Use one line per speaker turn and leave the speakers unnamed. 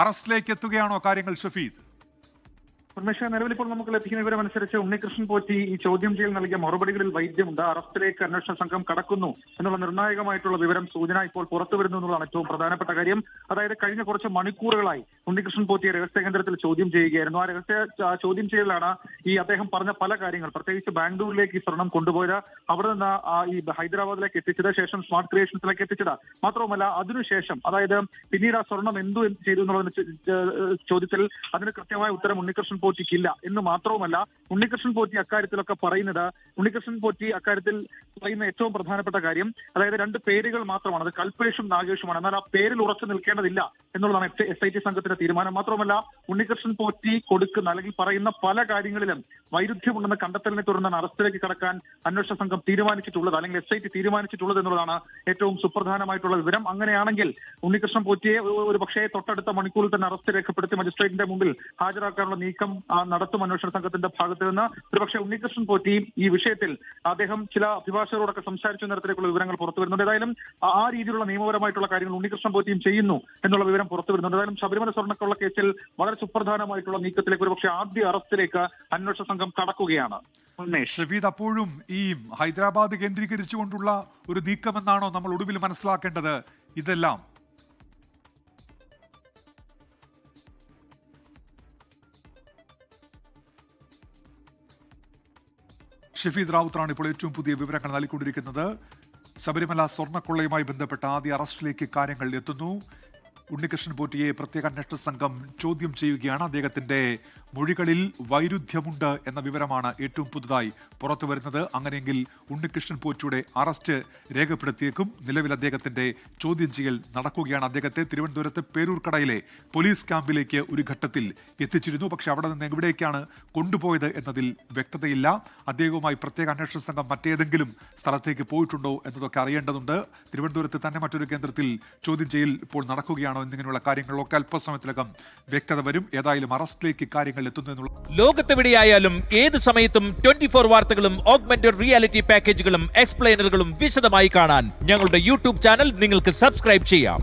അറസ്റ്റിലേക്ക് എത്തുകയാണോ കാര്യങ്ങൾ ഷഫീദ്?
ഉന്മേഷ നിലവിൽ ഇപ്പോൾ നമുക്ക് ലഭിക്കുന്ന വിവരം അനുസരിച്ച് ഉണ്ണികൃഷ്ണൻ പോറ്റി ഈ ചോദ്യം ചെയ്യൽ നൽകിയ മറുപടികളിൽ വൈദ്യമുണ്ട് അറസ്റ്റിലേക്ക് അന്വേഷണ സംഘം കടക്കുന്നു എന്നുള്ള നിർണായകമായിട്ടുള്ള വിവരം സൂചന ഇപ്പോൾ പുറത്തു വരുന്നു എന്നുള്ളതാണ് ഏറ്റവും പ്രധാനപ്പെട്ട കാര്യം. അതായത് കഴിഞ്ഞ കുറച്ച് മണിക്കൂറുകളായി ഉണ്ണികൃഷ്ണൻ പോറ്റിയെ രഹസ്യ കേന്ദ്രത്തിൽ ചോദ്യം ചെയ്യുകയായിരുന്നു. ആ രഹസ്യ ചോദ്യം ചെയ്യലാണ് ഈ അദ്ദേഹം പറഞ്ഞ പല കാര്യങ്ങൾ. പ്രത്യേകിച്ച് ബാംഗ്ലൂരിലേക്ക് ഈ സ്വർണം കൊണ്ടുപോയത് അവിടെ നിന്ന് ഈ ഹൈദരാബാദിലേക്ക് എത്തിച്ചത് ശേഷം സ്മാർട്ട് ക്രിയേഷൻസിലേക്ക് എത്തിച്ചത്. മാത്രവുമല്ല അതിനുശേഷം അതായത് പിന്നീട് ആ സ്വർണം എന്തു ചെയ്തു എന്നുള്ളതിന് ചോദ്യത്തിൽ അതിന് കൃത്യമായ ഉത്തരം ഉണ്ണികൃഷ്ണൻ പോറ്റിക്കില്ല എന്ന് മാത്രവുമല്ല ഉണ്ണികൃഷ്ണൻ പോറ്റി അക്കാര്യത്തിലൊക്കെ പറയുന്നത് ഉണ്ണികൃഷ്ണൻ പോറ്റി അക്കാര്യത്തിൽ പറയുന്ന ഏറ്റവും പ്രധാനപ്പെട്ട കാര്യം അതായത് രണ്ട് പേരുകൾ മാത്രമാണ് അത് കൽപ്പേഷും നാഗേഷുമാണ്. എന്നാൽ ആ പേരിൽ ഉറച്ചു നിൽക്കേണ്ടതില്ല എന്നുള്ളതാണ് എസ് ഐ ടി സംഘത്തിന്റെ തീരുമാനം. മാത്രമല്ല ഉണ്ണികൃഷ്ണൻ പോറ്റി കൊടുക്കുന്ന അല്ലെങ്കിൽ പറയുന്ന പല കാര്യങ്ങളിലും വൈരുദ്ധ്യമുണ്ടെന്ന കണ്ടെത്തലിനെ തുടർന്നാണ് അറസ്റ്റിലേക്ക് കടക്കാൻ അന്വേഷണ സംഘം തീരുമാനിച്ചിട്ടുള്ളത് അല്ലെങ്കിൽ എസ് ഐ ടി തീരുമാനിച്ചിട്ടുള്ളത് എന്നുള്ളതാണ് ഏറ്റവും സുപ്രധാനമായിട്ടുള്ള വിവരം. അങ്ങനെയാണെങ്കിൽ ഉണ്ണികൃഷ്ണൻ പോറ്റിയെ ഒരു പക്ഷേ തൊട്ടടുത്ത മണിക്കൂറിൽ തന്നെ അറസ്റ്റ് രേഖപ്പെടുത്തി മജിസ്ട്രേറ്റിന്റെ മുമ്പിൽ ഹാജരാക്കാനുള്ള നീക്കം നടത്തും അന്വേഷണ സംഘത്തിന്റെ ഭാഗത്ത് നിന്ന്. ഒരുപക്ഷെ ഉണ്ണികൃഷ്ണൻ പോറ്റി ഈ വിഷയത്തിൽ അദ്ദേഹം ചില അഭിഭാഷകരോടൊക്കെ സംസാരിച്ചു നേരത്തിലേക്കുള്ള വിവരങ്ങൾ പുറത്തു വരുന്നുണ്ട്. ഏതായാലും ആ- രീതിയിലുള്ള നിയമപരമായിട്ടുള്ള കാര്യങ്ങൾ ഉണ്ണികൃഷ്ണൻ പോറ്റിയും ചെയ്യുന്നു എന്നുള്ള വിവരം പുറത്തു വരുന്നുണ്ട്. ഏതായാലും ശബരിമല സ്വർണക്കുള്ള കേസിൽ വളരെ സുപ്രധാനമായിട്ടുള്ള നീക്കത്തിലേക്ക് ഒരുപക്ഷെ ആദ്യ അറസ്റ്റിലേക്ക് അന്വേഷണ സംഘം കടക്കുകയാണ്. ഷബീദ്
ഷഫീദ് അപ്പോഴും ഈ ഹൈദരാബാദ് കേന്ദ്രീകരിച്ചുകൊണ്ടുള്ള ഒരു നീക്കമെന്നാണോ നമ്മൾ ഒടുവിൽ മനസ്സിലാക്കേണ്ടത്? ഇതെല്ലാം ഷഫീദ് റാവുത്താണ് ഇപ്പോൾ ഏറ്റവും പുതിയ വിവരങ്ങൾ നൽകിക്കൊണ്ടിരിക്കുന്നത്. ശബരിമല സ്വർണക്കൊള്ളയുമായി ബന്ധപ്പെട്ട ആദ്യ അറസ്റ്റിലേക്ക് കാര്യങ്ങൾ എത്തുന്നു. ഉണ്ണികൃഷ്ണൻ പോറ്റിയെ പ്രത്യേക അന്വേഷണ സംഘം ചോദ്യം ചെയ്യുകയാണ്. അദ്ദേഹത്തിന്റെ മൊഴികളിൽ വൈരുദ്ധ്യമുണ്ട് എന്ന വിവരമാണ് ഏറ്റവും പുതുതായി പുറത്തുവരുന്നത് അങ്ങനെയെങ്കിൽ ഉണ്ണികൃഷ്ണൻ പോറ്റിയുടെ അറസ്റ്റ് രേഖപ്പെടുത്തിയേക്കും. നിലവിൽ അദ്ദേഹത്തിന്റെ ചോദ്യം ചെയ്യൽ നടക്കുകയാണ്. അദ്ദേഹത്തെ തിരുവനന്തപുരത്ത് പേരൂർക്കടയിലെ പോലീസ് ക്യാമ്പിലേക്ക് ഒരു ഘട്ടത്തിൽ എത്തിച്ചിരുന്നു. പക്ഷെ അവിടെ നിന്ന് എവിടേക്കാണ് കൊണ്ടുപോയത് എന്നതിൽ വ്യക്തതയില്ല. അദ്ദേഹവുമായി പ്രത്യേക അന്വേഷണ സംഘം മറ്റേതെങ്കിലും സ്ഥലത്തേക്ക് പോയിട്ടുണ്ടോ എന്നതൊക്കെ അറിയേണ്ടതുണ്ട്. തിരുവനന്തപുരത്ത് തന്നെ മറ്റൊരു കേന്ദ്രത്തിൽ ചോദ്യം ചെയ്യൽ ഇപ്പോൾ നടക്കുകയാണോ. എന്നിങ്ങനെയുള്ള കാര്യങ്ങളിലൊക്കെ അല്പസമയത്തിനകം വ്യക്തത വരും. ഏതായാലും അറസ്റ്റിലേക്ക് കാര്യങ്ങൾ എത്തുന്നു എന്നുള്ള
ലോകത്തെവിടെയായാലും ഏത് സമയത്തും ട്വന്റി ഫോർ വാർത്തകളും ഓഗ്മെന്റഡ് റിയാലിറ്റി പാക്കേജുകളും എക്സ്പ്ലെയിനറുകളും വിശദമായി കാണാൻ ഞങ്ങളുടെ യൂട്യൂബ് ചാനൽ നിങ്ങൾക്ക് സബ്സ്ക്രൈബ് ചെയ്യാം.